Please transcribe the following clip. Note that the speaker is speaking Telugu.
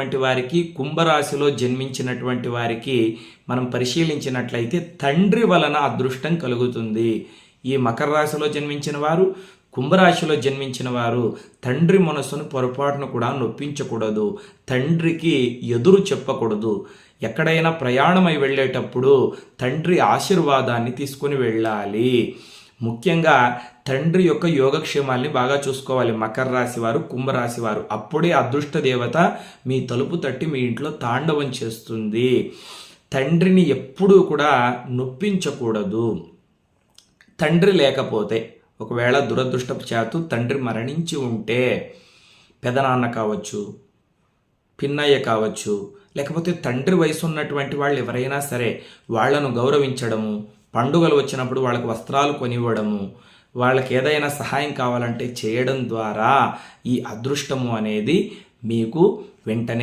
వంటి వారికి కుంభరాశిలో జన్మించినటువంటి వారికి మనం పరిశీలించినట్లయితే తండ్రి వలన అదృష్టం కలుగుతుంది. ఈ మకర రాశిలో జన్మించిన వారు కుంభరాశిలో జన్మించిన వారు తండ్రి మనసును పొరపాటును కూడా నొప్పించకూడదు. తండ్రికి ఎదురు చెప్పకూడదు. ఎక్కడైనా ప్రయాణమై వెళ్ళేటప్పుడు తండ్రి ఆశీర్వాదాన్ని తీసుకొని వెళ్ళాలి. ముఖ్యంగా తండ్రి యొక్క యోగక్షేమాల్ని బాగా చూసుకోవాలి. మకర రాశి వారు కుంభరాశి వారు. అప్పుడే అదృష్ట దేవత మీ తలుపు తట్టి మీ ఇంట్లో తాండవం చేస్తుంది. తండ్రిని ఎప్పుడూ కూడా నొప్పించకూడదు. తండ్రి లేకపోతే ఒకవేళ దురదృష్టపు చేతు తండ్రి మరణించి ఉంటే పెదనాన్న కావచ్చు పిన్నయ్య కావచ్చు లేకపోతే తండ్రి వయసు ఉన్నటువంటి వాళ్ళు ఎవరైనా సరే వాళ్ళను గౌరవించడము పండుగలు వచ్చినప్పుడు వాళ్ళకి వస్త్రాలు కొనివ్వడము వాళ్ళకి ఏదైనా సహాయం కావాలంటే చేయడం ద్వారా ఈ అదృష్టము అనేది మీకు వెంటనే